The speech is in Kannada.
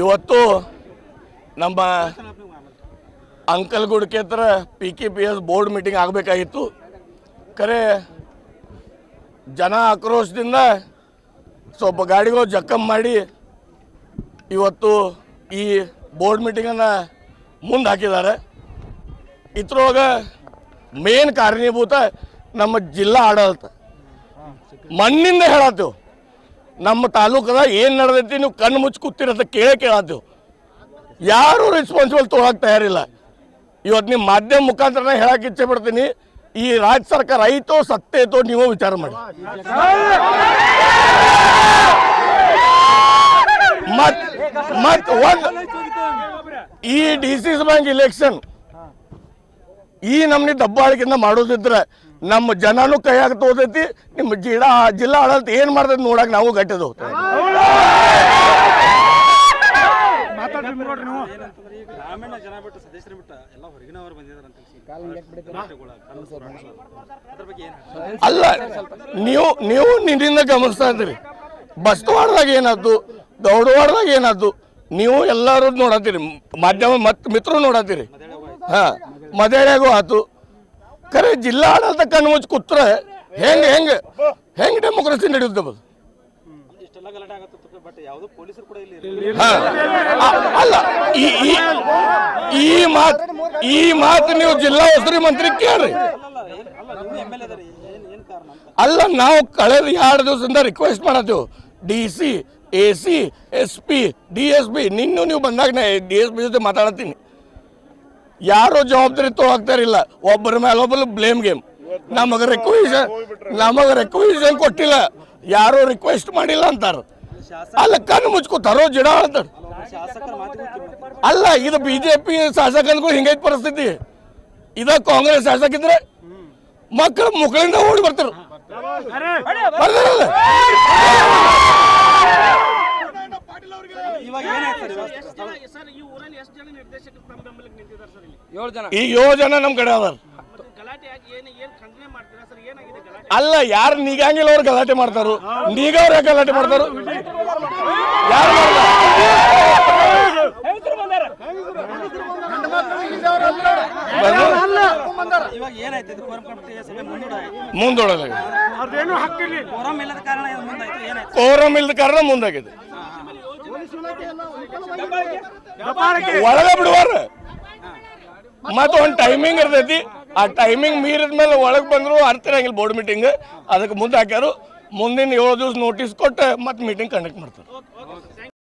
ಇವತ್ತು ನಮ್ಮ ಅಂಕಲ್ ಹತ್ರ P K P S board meeting ಆಗಬೇಕಾಗಿತ್ತು. ಖರೆ ಜನ ಆಕ್ರೋಶದಿಂದ ಸ್ವಲ್ಪ ಗಾಡಿಗಳು ಜಕ್ಕಮ್ ಮಾಡಿ ಇವತ್ತು ಈ ಬೋರ್ಡ್ ಮೀಟಿಂಗನ್ನು ಮುಂದೆ ಹಾಕಿದ್ದಾರೆ. ಇದ್ರೊಳಗೆ ಮೇನ್ ಕಾರಣೀಭೂತ ನಮ್ಮ ಜಿಲ್ಲಾ ಆಡಳಿತ. ಮಣ್ಣಿಂದ ಹೇಳತ್ತೇವೆ. ನಮ್ಮ ತಾಲೂಕದಾಗ ಏನು ನಡೆದೈತಿ ನೀವು ಕಣ್ಣು ಮುಚ್ಚಿ ಕೂತಿರೋದ ಕೇಳೇ ಕೇಳಾದ್ದು ಯಾರು ರೆಸ್ಪಾನ್ಸಿಬಲ್ ತೊಗೊಳಕ್ಕೆ ತಯಾರಿಲ್ಲ. ಇವತ್ತು ನಿಮ್ಮ ಮಾಧ್ಯಮ ಮುಖಾಂತರ ಹೇಳಕ್ಕೆ ಇಚ್ಛೆ ಪಡ್ತೀನಿ, ಈ ರಾಜ್ಯ ಸರ್ಕಾರ ಐತೋ ಸತ್ತೆ ಐತೋ ನೀವು ವಿಚಾರ ಮಾಡಿ. ಮತ್ ಮತ್ ಒಂದ್ ಈ ಡಿ ಬ್ಯಾಂಕ್ ಇಲೆಕ್ಷನ್ ಈ ನಮ್ನಿ ದಬ್ಬಾಳಿಕೆಯಿಂದ ಮಾಡೋದಿದ್ರೆ ನಮ್ಮ ಜನನೂ ಕೈಯಾಗ ತೋತೈತಿ ನಿಮ್ಮ ಜಿಲ್ಲಾ ಜಿಲ್ಲಾ ಆಡಳಿತ ಏನ್ ಮಾಡ್ತೈತಿ ನೋಡಕ್ ನಾವು ಗಟ್ಟಿದ್ ಹೋಗ್ತೇವೆ. ಈಗ ಗ್ರಾಮೀಣ ಜನ ಬಿಟ್ಟು ಸದಸ್ಯರು ಬಿಟ್ಟು ಎಲ್ಲ ಹೊರಗಿನವರು ಬಂದಿದ್ದಾರೆ ಅಂತ ಅದ್ರ ಬಗ್ಗೆ ಏನು ಅಲ್ಲ ನೀವು ನೀವು ನಿನ್ನಿಂದ ಗಮನಿಸ್ತಾ ಇದ್ದೀರಿ. ಬಸ್ತವಾಡದಾಗ ಏನಾದ್ದು ದೌಡವಾಡದಾಗ ಏನಾದ್ದು ನೀವು ಎಲ್ಲರೂ ನೋಡತ್ತೀರಿ. ಮಾಧ್ಯಮ ಮತ್ ಮಿತ್ರರು ನೋಡತ್ತೀರಿ. ಹಾಂ ಮದೇಳೆಗೂ ಆತು. ಖರೆ ಜಿಲ್ಲಾಡಳಿತ ಕಣ್ಣು ಮುಚ್ಚಿ ಕೂತ್ರೆ ಹೆಂಗೆ ಹೆಂಗೆ ಹೆಂಗೆ ಡೆಮೋಕ್ರಸಿ ನಡೆಯುತ್ತೆ. ಅಲ್ಲ ಈ ಮಾತು ಈ ಮಾತು ನೀವು ಜಿಲ್ಲಾ ಉಸ್ತುವಾರಿ ಮಂತ್ರಿ ಕೇಳ್ರಿ. ಅಲ್ಲ ನೀವು ಕಳೆದ ಎರಡು ದಿವಸದಿಂದ request ಮಾಡತ್ತೇವೆ. D C A C S P D S P ನಿನ್ನೂ ನೀವು ಬಂದಾಗ ನಾ ಡಿ ಎಸ್ ಪಿ ಜೊತೆ ಮಾತಾಡತ್ತೀನಿ. ಯಾರು ಜವಾಬ್ದಾರಿ ತೊಗೊಳ್ತಾರಿಲ್ಲ ಒಬ್ಬರ ಮೇಲೆ ಒಬ್ಬರು ಬ್ಲೇಮ್ ಗೇಮ್ ನಮಗೆ ರಿಕ್ವೆಷನ್ ನಮಗೆ ರಿಕ್ವೆಷನ್ ಕೊಟ್ಟಿಲ್ಲ. ಯಾರು ರಿಕ್ವೆಸ್ಟ್ ಮಾಡಿಲ್ಲ ಅಂತಾರ. ಅಲ್ಲ ಕಣ್ಣು ಮುಚ್ಕೋತಾರೋ ಜಿಡ ಅಂತಾರ. ಅಲ್ಲ, ಇದು ಬಿ ಜೆ ಪಿ ಶಾಸಕನಿಗೂ ಹಿಂಗೈತೆ ಪರಿಸ್ಥಿತಿ. ಇದ ಕಾಂಗ್ರೆಸ್ ಶಾಸಕ ಇದ್ರೆ ಮಕ್ಕಳು ಮುಕ್ಕಳಿಂದ ಓಡಿ ಬರ್ತಾರೆ. ಈಗ ಏಳು ಜನ. ನಮ್ಮ ಕಡೆ ಅದಾರ. ಅಲ್ಲ ಯಾರು ನೀಗಂಗಿಲ್ಲ ಅವ್ರು ಗಲಾಟೆ ಮಾಡ್ತಾರು? ನೀಗ ಅವ್ರ ಯಾಕೆ ಗಲಾಟೆ ಮಾಡ್ತಾರು? ಯಾರು ಇವಾಗ ಏನಾಯ್ತು ಇದು ಕೋರಂ ಇಲ್ಲದ ಕಾರಣ ಮುಂದಾಗಿದೆ. ಒಳಗೆ ಬಿಡುವಾರ ಮತ್ತೆ ಒಂದು ಟೈಮಿಂಗ್ ಇರ್ತೈತಿ. ಆ ಟೈಮಿಂಗ್ ಮೀರಿದ ಮೇಲೆ ಒಳಗೆ ಬಂದ್ರು ಅರ್ಥ ಇರಂಗಿಲ್ಲ ಬೋರ್ಡ್ ಮೀಟಿಂಗ್ ಅದಕ್ಕೆ ಮುಂದೆ ಹಾಕ್ಯಾರು. ಮುಂದಿನ ಏಳು ದಿವಸ ನೋಟಿಸ್ ಕೊಟ್ಟು ಮತ್ತೆ ಮೀಟಿಂಗ್ ಕಂಡಕ್ಟ್ ಮಾಡ್ತಾರೆ.